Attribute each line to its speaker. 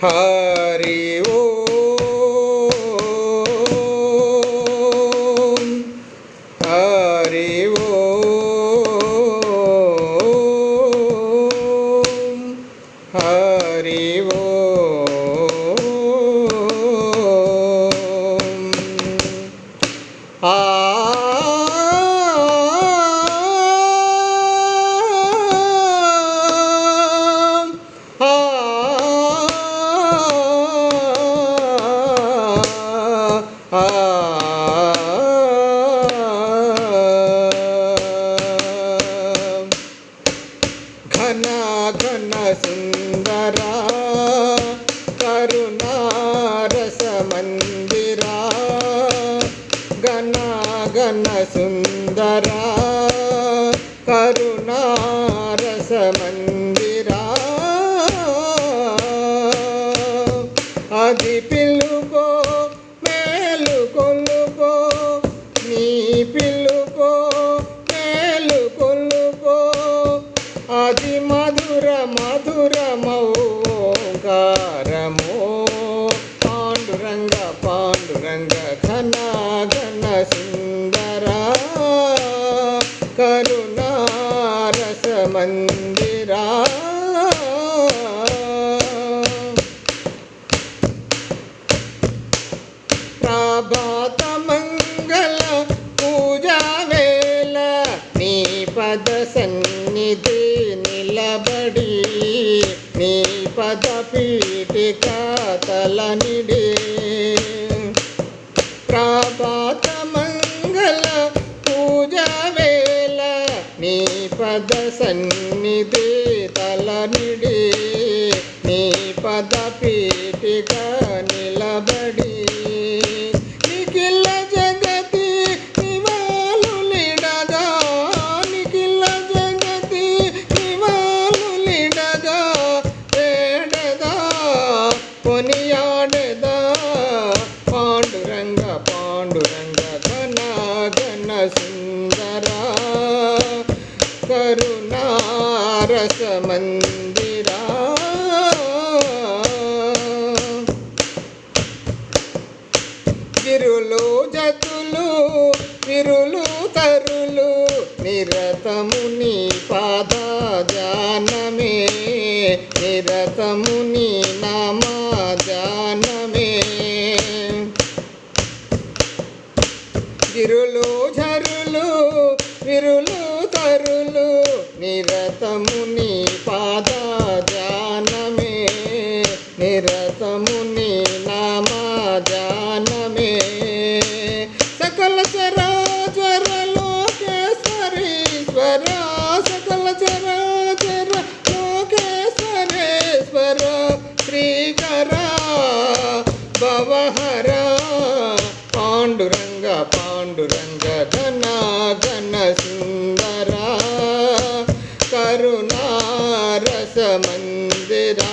Speaker 1: Ah uh... ఘన ఘన సుందరా కరుణారస మందిరా ఘన ఘన సుందరా కరుణారస మందిరా అది ఓంకారము పాండురంగ పాండురంగ ఘన ఘన సుందర కరుణారస మందిరా. ప్రభాత సన్నిధి నిలబడి నీ పద పీఠిక తలనిడే. ప్రభాత మంగళ పూజ వేళ నీ పద సన్నిధి తలనిడి. నీ పద కొనియాడదా పాండురంగ పాండురంగ ఘన ఘన సుందర. కరుణారస మందిరా. గిరులు జతులు విరులు తరులు నిరతముని పాద జానమే నిరతముని చిరులు ఝరులు విరులు తరులు నిరతము నీ పాద జానమే నిరతము నీ నామ జానమే సకల చరాచర లోకేశ్వరీశ్వర సకల చరాచర లోకేశ్వరేశ్వర శ్రీకర భవహర పాండురంగ పాండురంగ ఘన ఘన సుందర కరుణారస మందిరా